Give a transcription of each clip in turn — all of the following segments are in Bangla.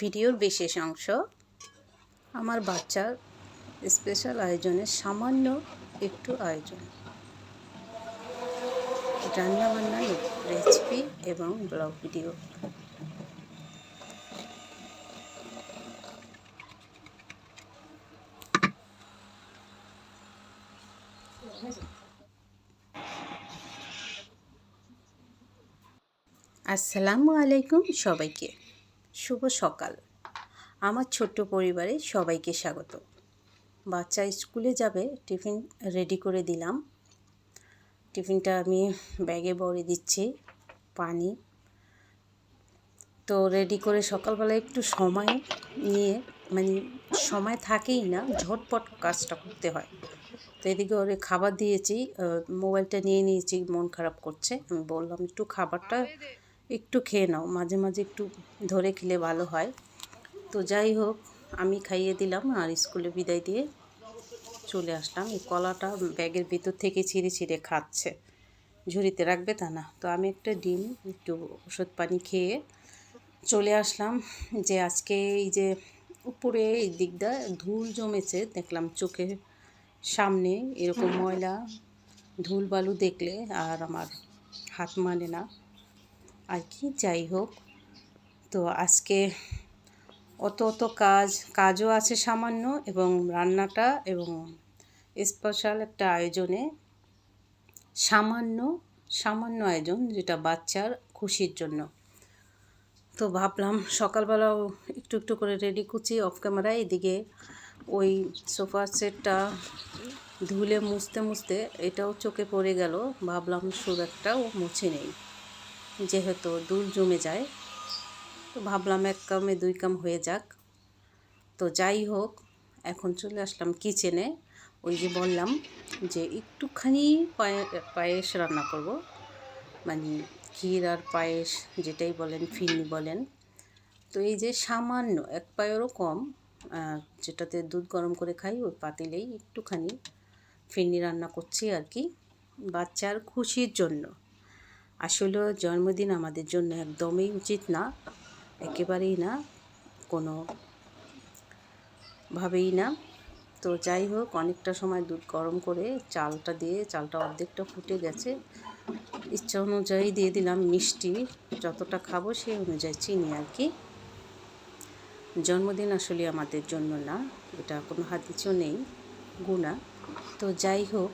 ভিডিওর বিশেষ অংশ। আমার বাচ্চার স্পেশাল আয়োজনের সামান্য একটু আয়োজন। রান্নাবান্নার রেসিপি এবং ব্লগ ভিডিও আসসালামু আলাইকুম সবাইকে। শুভ সকাল। আমার ছোট্ট পরিবারে সবাইকে স্বাগত। বাচ্চা স্কুলে যাবে, টিফিন রেডি করে দিলাম। টিফিনটা আমি ব্যাগে ভরে দিচ্ছি, পানি। তো রেডি করে সকালবেলা একটু সময় নিয়ে মানে সময় থাকেই না, ঝটপট কাজটা করতে হয়। তো এদিকে ওরে খাবার দিয়েছি মোবাইলটা নিয়ে নিয়েছি, মন খারাপ করছে। আমি বললাম, একটু খাবারটা একটু খেয়ে নাও, মাঝে মাঝে একটু ধরে খেলে ভালো হয়। তো যাই হোক, আমি খাইয়ে দিলাম আর স্কুলে বিদায় দিয়ে চলে আসলাম। এই কলাটা ব্যাগের ভিতর থেকে ছিঁড়ে ছিঁড়ে খাচ্ছে। ঝুড়িতে রাখবে তা না। তো আমি একটা ডিম, একটু ওষুধ পানি খেয়ে চলে আসলাম। যে আজকে এই যে উপরে এই দিকটা ধুল জমেছে, দেখলাম চোখের সামনে এরকম ময়লা, ধুল বালু দেখলে আর আমার হাত মানে না। আর কি, যাই হোক। তো আজকে অত অত কাজ, কাজও আছে সামান্য এবং রান্নাটা এবং স্পেশাল একটা আয়োজনে সামান্য সামান্য আয়োজন যেটা বাচ্চার খুশির জন্য। তো ভাবলাম সকালবেলাও একটু একটু করে রেডি করছি অফ ক্যামেরায় এদিকে ওই সোফা সেটটা ধুলে মুছতে মুছতে এটাও চোখে পড়ে গেল। ভাবলাম শুধু একটাও মুছে নেই। যেহেতু দুল জমে যায়, তো ভাবলাম এক কামে দুই কাম হয়ে যাক। তো যাই হোক, এখন চলে আসলাম কিচেনে ওই যে বললাম যে একটুখানি পায়ে পায়েস রান্না করব। মানে ক্ষীর আর পায়েস যেটাই বলেন ফিরনি বলেন। তো এই যে সামান্য এক পায়েরও কম যেটাতে দুধ গরম করে খাই, ওই পাতিলেই একটুখানি ফিরনি রান্না করছি আর কি, বাচ্চার খুশির জন্য। আসলে জন্মদিন আমাদের জন্য একদমই উচিত না, একেবারেই না, কোনো ভাবেই না। তো যাই হোক, অনেকটা সময় দুধ গরম করে চালটা দিয়ে, চালটা অর্ধেকটা ফুটে গেছে। ইচ্ছা অনুযায়ী দিয়ে দিলাম মিষ্টি, যতটা খাব সেই অনুযায়ী চিনি আর কি। জন্মদিন আসলে আমাদের জন্য না, এটা কোনো হাতিচও নেই গুণা তো যাই হোক,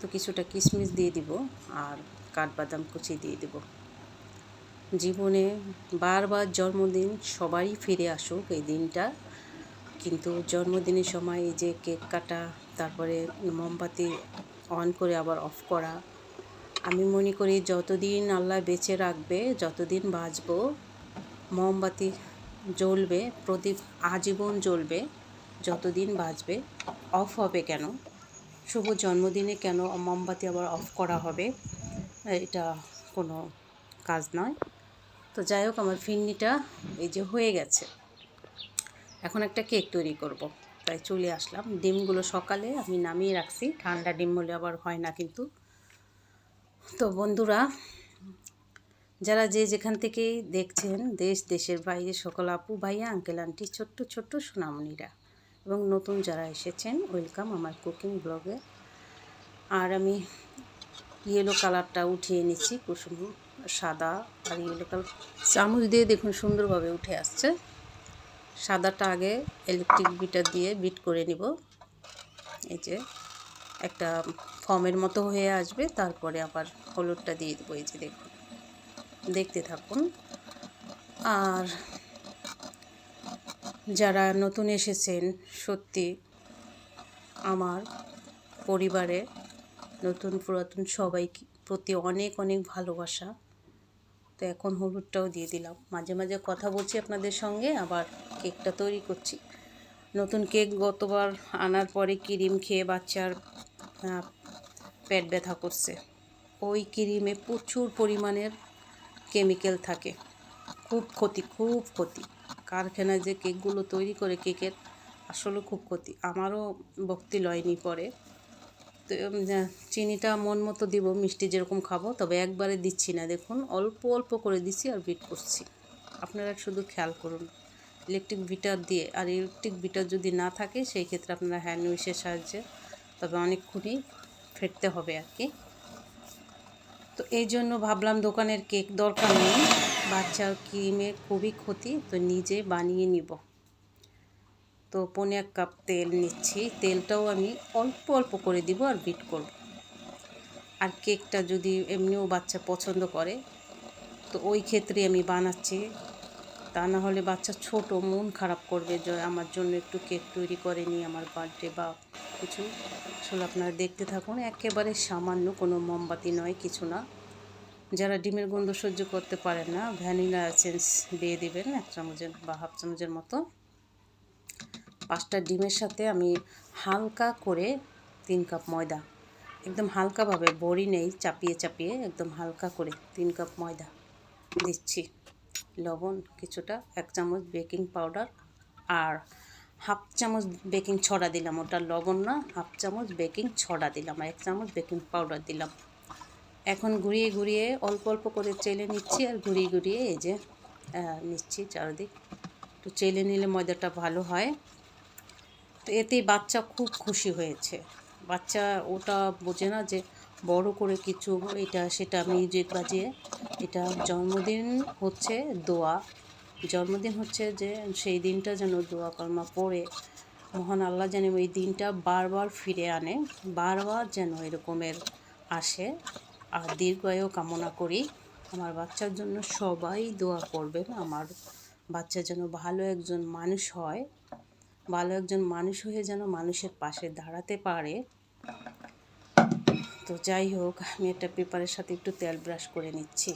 তো কিছুটা কিশমিশ দিয়ে দিব আর কাঠবাদাম কুচি দিয়ে দিব। জীবনে বারবার জন্মদিন, সবারই ফিরে আসুক এই দিনটা। কিন্তু জন্মদিনের সময় এই যে কেক কাটা, তারপরে মোমবাতি অন করে আবার অফ করা, আমি মনে করি যতদিন আল্লাহ বেঁচে রাখবে, যতদিন বাঁচবো, মোমবাতি জ্বলবে, প্রদীপ আজীবন জ্বলবে, যতদিন বাঁচবে, অফ হবে কেন? শুভ জন্মদিনে কেন মোমবাতি আবার অফ করা হবে? এটা কোনো কাজ নয়। তো যাই হোক, আমার ফিরনিটা এই যে হয়ে গেছে। এখন একটা কেক তৈরি করব। তাই চলে আসলাম। ডিমগুলো সকালে আমি নামিয়ে রাখছি। ঠান্ডা ডিম হলে আবার হয় না কিন্তু। তো বন্ধুরা, যারা যে যেখান থেকে দেখছেন, দেশ, দেশের বাইরে, সকল আপু, ভাইয়া, আঙ্কেল, আন্টি, ছোট্ট ছোট্ট সোনামণিরা, এবং নতুন যারা এসেছেন, ওয়েলকাম আমার কুকিং ব্লগে। আর আমি ইয়েলো কালারটা উঠিয়ে নিচ্ছি, কুসুম সাদা আর ইয়েলো কালার। চামচ দিয়ে দেখুন সুন্দরভাবে উঠে আসছে। সাদাটা আগে ইলেকট্রিক বিটার দিয়ে বিট করে নিব। এই যে একটা ফর্মের মতো হয়ে আসবে, তারপরে আবার হলুদটা দিয়ে দেবো, এই যে দেখুন। দেখতে থাকুন। আর যারা নতুন এসেছেন, সত্যি আমার পরিবারে নতুন পুরাতন সবাই প্রতি অনেক অনেক ভালোবাসা। তো এখন হলুদটাও দিয়ে দিলাম। মাঝে মাঝে কথা বলছি আপনাদের সঙ্গে, আবার কেকটা তৈরি করছি। নতুন কেক গতবার আনার পরে ক্রিম খেয়ে বাচ্চার পেট ব্যথা করছে। ওই ক্রিমে প্রচুর পরিমাণের কেমিক্যাল থাকে। খুব ক্ষতি খুব ক্ষতি। কারখানায় যে কেকগুলো তৈরি করে কেকের, আসলে খুব ক্ষতি। আমারও ভক্তি লয়নি পরে। চিনিটা মন মতো দিব, মিষ্টি যেরকম খাব, তবে একবারে দিচ্ছি না। দেখুন, অল্প অল্প করে দিচ্ছি আর বিট করছি। আপনারা শুধু খেয়াল করুন ইলেকট্রিক বিটার দিয়ে, আর ইলেকট্রিক বিটার যদি না থাকে, সেই ক্ষেত্রে আপনারা হ্যান্ড উইশের সাহায্যে, তবে অনেকক্ষণই ফেটতে হবে আর কি। তো এই জন্য ভাবলাম দোকানের কেক দরকার নেই, বাচ্চার ক্রিমের খুবই ক্ষতি, তো নিজে বানিয়ে নিব। তো পনে এক কাপ তেল নিচ্ছি। তেলটাও আমি অল্প অল্প করে দিব আর বিট করব। আর কেকটা যদি এমনিও বাচ্চা পছন্দ করে, তো ওই ক্ষেত্রে আমি বানাচ্ছি। তা না হলে বাচ্চা ছোট, মন খারাপ করবে যে আমার জন্য একটু কেক তৈরি করেনি, আমার বার্থডে বা কিছু। আসলে আপনারা দেখতে থাকুন, একেবারে সামান্য কোনো মোমবাতি নয়, কিছু না। যারা ডিমের গন্ধ সহ্য করতে পারেন না, ভ্যানিলা এসেন্স দিয়ে দিবেন, এক চামচের বা হাফ চামচের মতো। পাঁচটা ডিমের সাথে আমি হালকা করে তিন কাপ ময়দা, একদম হালকাভাবে, বড়ি নেই, চাপিয়ে চাপিয়ে একদম হালকা করে তিন কাপ ময়দা দিচ্ছি। লবণ কিছুটা, এক চামচ বেকিং পাউডার আর হাফ চামচ বেকিং ছড়া দিলাম। ওটা লবণ না, হাফ চামচ বেকিং ছড়া দিলাম আর এক চামচ বেকিং পাউডার দিলাম। এখন ঘুরিয়ে ঘুরিয়ে অল্প অল্প করে চেলে নিচ্ছি আর ঘুরিয়ে ঘুরিয়ে এই যে নিচ্ছি চারদিক। একটু চেলে নিলে ময়দাটা ভালো হয়। তো এতেই বাচ্চা খুব খুশি হয়েছে। বাচ্চা ওটা বোঝে না যে বড় করে কিছু এটা সেটা মিউজিক বাজিয়ে এটা জন্মদিন হচ্ছে দোয়া। জন্মদিন হচ্ছে যে সেই দিনটা যেন দোয়া কলমা পড়ে। মহান আল্লাহ যেন ওই দিনটা বারবার ফিরে আনে, বারবার যেন এরকমের আসে। আর দীর্ঘায়ু কামনা করি আমার বাচ্চার জন্য সবাই দোয়া করবেন, আমার বাচ্চা যেন ভালো একজন মানুষ হয়। ভালো একজন মানুষ হয়ে যেন মানুষের পাশে দাঁড়াতে পারে। তো যাই হোক, আমি একটা পেপারের সাথে একটু তেল ব্রাশ করে নিচ্ছি।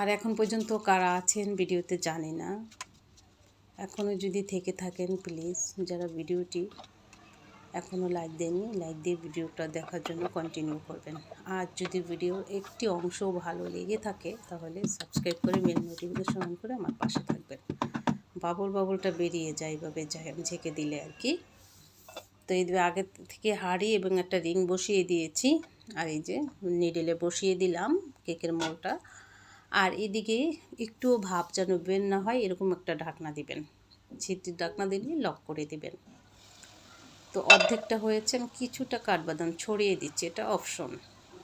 আর এখন পর্যন্ত কারা আছেন ভিডিওতে জানি না। এখনও যদি থেকে থাকেন প্লিজ যারা ভিডিওটি এখনও লাইক দেননি লাইক দিয়ে ভিডিওটা দেখার জন্য কন্টিনিউ করবেন। আর যদি ভিডিওর একটি অংশ ভালো লেগে থাকে, তাহলে সাবস্ক্রাইব করে মেল নোটিফিকেশন অন করে আমার পাশে থাকবেন। বাবল বাবলটা বেরিয়ে যায় এভাবে ঝেঁকে দিলে আর কি। তো এই আগে থেকে হাঁড়ি এবং একটা রিং বসিয়ে দিয়েছি। আর এই যে নিডেলে বসিয়ে দিলাম কেকের মোলটা। আর এদিকে একটুও ভাব যেন বের না হয় এরকম একটা ঢাকনা দিবেন। ছিটির ঢাকনা দিলে লক করে দিবেন। তো অর্ধেকটা হয়েছে, আমি কিছুটা কাঠবাদাম ছড়িয়ে দিচ্ছি। এটা অপশন।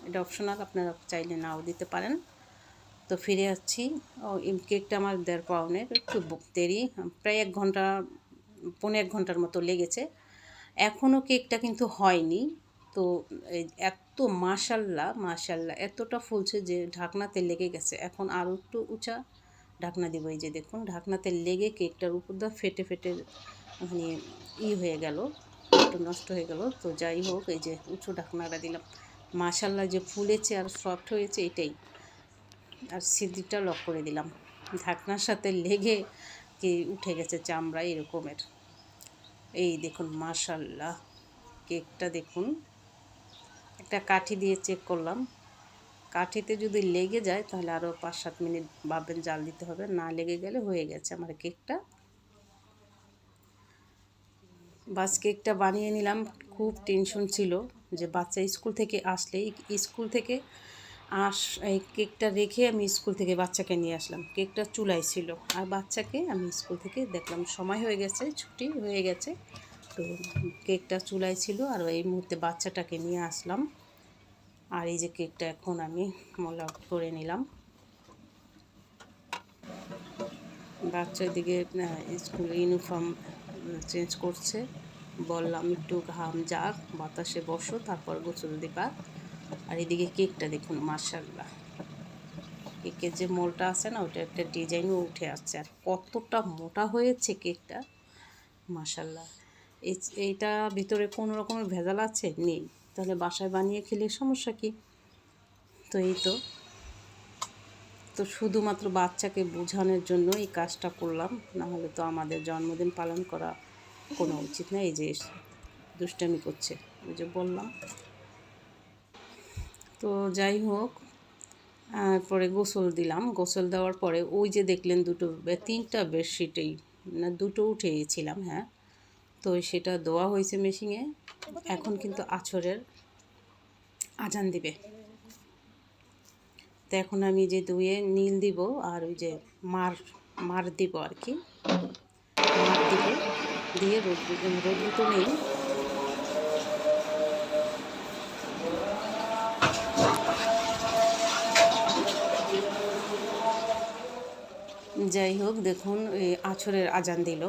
এটা অপশনাল আপনারা চাইলে নাও দিতে পারেন। তো ফিরে আসছি। ও কেকটা আমার দেড় পাউনের, একটু দেরি, প্রায় এক ঘণ্টা, পৌনে এক ঘণ্টার মতো লেগেছে। এখনও কেকটা কিন্তু হয়নি। তো এত মাশাল্লাহ মাশাল্লাহ এতটা ফুলছে যে ঢাকনাতে লেগে গেছে। এখন আরও একটু উঁচা ঢাকনা দিব, এই যে দেখুন, ঢাকনাতে লেগে কেকটার উপর দা ফেটে ফেটে মানে ই হয়ে গেল, একটু নষ্ট হয়ে গেল। তো যাই হোক, এই যে উঁচু ঢাকনাটা দিলাম। মাশাল্লাহ যে ফুলেছে আর সফট হয়েছে, এটাই। আর সিদ্ধিটা লক করে দিলাম। ঢাকনার সাথে লেগে কি উঠে গেছে চামড়া এরকমের। এই দেখুন মাশাল্লাহ কেকটা দেখুন। একটা কাঠি দিয়ে চেক করলাম। কাঠিতে যদি লেগে যায় তাহলে আরও পাঁচ সাত মিনিট ভাববেন জাল দিতে হবে। না লেগে গেলে হয়ে গেছে আমার কেকটা। বাস কেকটা বানিয়ে নিলাম। খুব টেনশন ছিল যে বাচ্চা স্কুল থেকে আসলেই, স্কুল থেকে আস, এই কেকটা রেখে আমি স্কুল থেকে বাচ্চাকে নিয়ে আসলাম। কেকটা চুলাই ছিল। আর বাচ্চাকে আমি স্কুল থেকে দেখলাম, সময় হয়ে গেছে, ছুটি হয়ে গেছে। তো কেকটা চুলাই ছিল আর এই মুহূর্তে বাচ্চাটাকে নিয়ে আসলাম। আর এই যে কেকটা এখন আমি মোল আউট করে নিলাম। বাচ্চার দিকে স্কুল ইউনিফর্ম চেঞ্জ করছে। বললাম, একটু ঘাম যাক, বাতাসে বসো, তারপর গোসল দিবা। আর এদিকে কেকটা দেখুন মার্শাল্লাহ কেকের যে মোলটা আছে না ওটা একটা ডিজাইনও উঠে আসছে। আর কতটা মোটা হয়েছে কেকটা মার্শাল্লাহ এই, এইটা ভিতরে কোনো রকমের ভেজাল আছে? নেই। তাহলে বাসায় বানিয়ে খেলে সমস্যা কি? তো এই তো। তো শুধুমাত্র বাচ্চাকে বোঝানোর জন্য এই কাজটা করলাম। না হলে তো আমাদের জন্মদিন পালন করা কোনো উচিত না। এই যে দুষ্টামি করছে, ওই যে বললাম। তো যাই হোক পরে গোসল দিলাম। গোসল দেওয়ার পরে ওই যে দেখলেন দুটো তিনটা বেডশিটেই, না, দুটো উঠে উঠেছিলাম হ্যাঁ। তো সেটা দেওয়া হয়েছে মেশিনে। এখন কিন্তু আছরের আজান দিবে। তো এখন আমি যে ধুয়ে নীল দিব আর ওই যে মার মার দিব আর কি। মার দিব। দিয়ে রোদ রোদ তো নেই। যাই হোক, দেখুন, এই আছরের আজান দিল।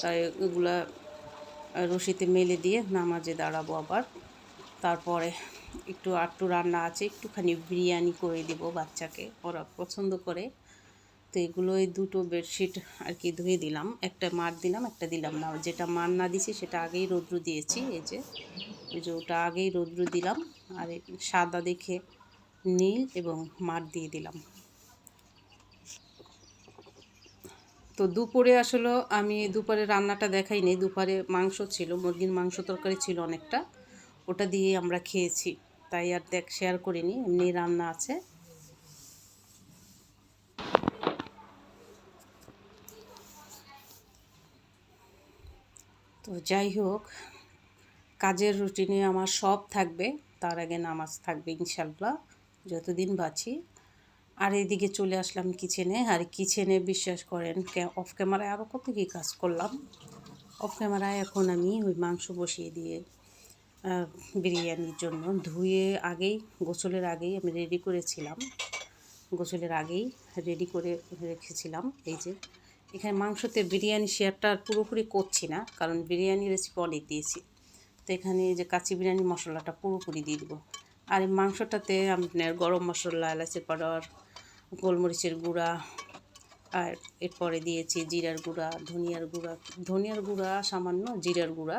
তাই ওগুলা রশিতে মেলে দিয়ে নামাজে দাঁড়াবো আবার। তারপরে একটু আটটু রান্না আছে, একটুখানি বিরিয়ানি করে দিব বাচ্চাকে, ওরা পছন্দ করে। তো এগুলো এই দুটো বেডশিট আর কি ধুয়ে দিলাম। একটা মার দিলাম, একটা দিলাম না। যেটা মার না দিছি, সেটা আগেই রৌদ্র দিয়েছি, এই যে। ওই যে ওটা আগেই রৌদ্র দিলাম, আর সাদা দেখে নীল এবং মার দিয়ে দিলাম। তো দুপুরে আসলে আমি দুপুরে রান্নাটা দেখাইনি। দুপুরে মাংস ছিল, মুরগির মাংস তরকারি ছিল অনেকটা। ওটা দিয়ে আমরা খেয়েছি। তাই আর দেখ শেয়ার করিনি, এমনি রান্না আছে। তো যাই হোক, কাজের রুটিনে আমার সব থাকবে। তার আগে নামাজ থাকবে ইনশাল্লাহ যতদিন বাঁচি। আর এদিকে চলে আসলাম কিচেনে আর কিচেনে বিশ্বাস করেন অফ ক্যামেরায় আরও কত কী কাজ করলাম। অফ ক্যামেরায় এখন আমি ওই মাংস বসিয়ে দিয়ে বিরিয়ানির জন্য ধুয়ে আগেই, গোসলের আগেই আমি রেডি করেছিলাম। গোসলের আগেই রেডি করে রেখেছিলাম। এই যে, এখানে মাংসতে বিরিয়ানি শেয়ারটা পুরোপুরি করছি না, কারণ বিরিয়ানি রেসিপি অনেক দিয়েছি। তো এখানে যে কাঁচি বিরিয়ানি মশলাটা পুরোপুরি দিয়ে দেবো। আর এই মাংসটাতে আপনার গরম মশলা, এলাচি পাউডার গোলমরিচের গুঁড়া, আর এরপরে দিয়েছি জিরার গুঁড়া, ধনিয়ার গুঁড়া। ধনিয়ার গুঁড়া সামান্য, জিরার গুঁড়া,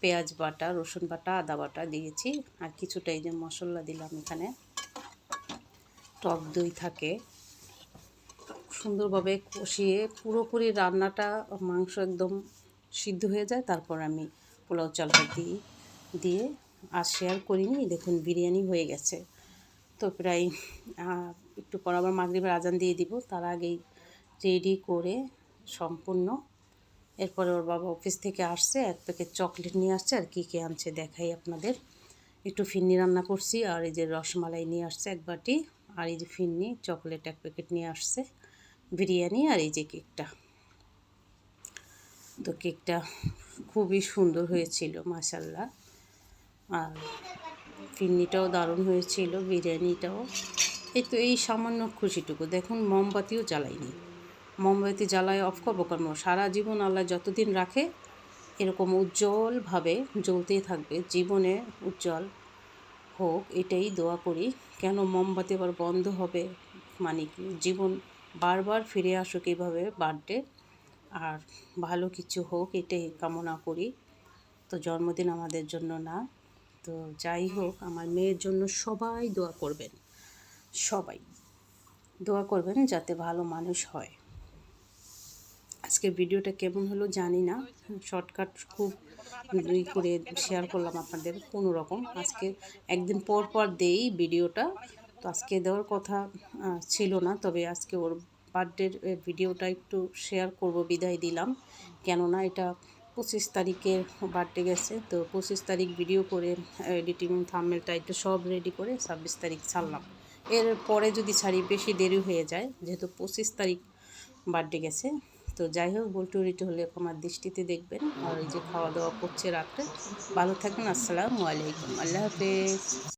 পেঁয়াজ বাটা, রসুন বাটা, আদা বাটা দিয়েছি। আর কিছুটা এই যে মশলা দিলাম এখানে। টক দই থাকে। সুন্দরভাবে কষিয়ে পুরোপুরি রান্নাটা মাংস একদম সিদ্ধ হয়ে যায়। তারপর আমি পোলাও চালটা দিই, দিয়ে আর শেয়ার করিনি। দেখুন, বিরিয়ানি হয়ে গেছে। তো প্রায় একটু পর আবার মাগরিবের আজান দিয়ে দিব। তার আগেই রেডি করে সম্পূর্ণ। এরপরে ওর বাবা অফিস থেকে আসছে, এক প্যাকেট চকলেট নিয়ে আসছে আর কী কে আনছে দেখাই আপনাদের। একটু ফিন্নি রান্না করছি আর এই যে রসমালাই নিয়ে আসছে এক বাটি আর এই যে ফিন্নি চকলেট এক প্যাকেট নিয়ে আসছে, বিরিয়ানি আর এই যে কেকটা তো কেকটা খুবই সুন্দর হয়েছিল মাসাল্লাহ আর ফিন্নিটাও দারুণ হয়েছিল, বিরিয়ানিটাও। এই তো এই সামান্য খুশিটুকু। দেখুন, মোমবাতিও জ্বালাইনি। মোমবাতি জ্বালায় অফ কেন? সারা জীবন আল্লাহ যতদিন রাখে, এরকম উজ্জ্বলভাবে জ্বলতেই থাকবে। জীবনে উজ্জ্বল হোক, এটাই দোয়া করি। কেন মোমবাতি আবার বন্ধ হবে? মানে কি? জীবন বারবার ফিরে আসুক এইভাবে বার্থডে আর ভালো কিছু হোক, এটাই কামনা করি। তো জন্মদিন আমাদের জন্য না। তো যাই হোক, আমার মেয়ের জন্য সবাই দোয়া করবেন। সবাই। দোয়া করবেন যাতে ভালো মানুষ হয়। আজকে ভিডিওটা কেমন হলো জানি না। শর্টকাট খুব ই করে শেয়ার করলাম আপনাদের কোনো রকম আজকে একদিন পর পর দেই ভিডিওটা। তো আজকে দেওয়ার কথা ছিল না। তবে আজকে ওর বার্থডের ভিডিওটা একটু শেয়ার করব, বিদায় দিলাম। কেননা এটা পঁচিশ তারিখের বার্থডে গেছে। তো পঁচিশ তারিখ ভিডিও করে এডিটিং থামেলটা একটু সব রেডি করে ছাব্বিশ তারিখ ছাড়লাম। এর পরে যদি ছাড়ি বেশি দেরি হয়ে যায়, যেহেতু পঁচিশ তারিখ বার্থডে গেছে, তো যাই হোক, বল্টু রিটু হলে আমার দৃষ্টিতে দেখবেন। আর এই যে খাওয়া দাওয়া করছে রাত্রে। ভালো থাকবেন, আসসালামু আলাইকুম। আল্লাহ হাফেজ।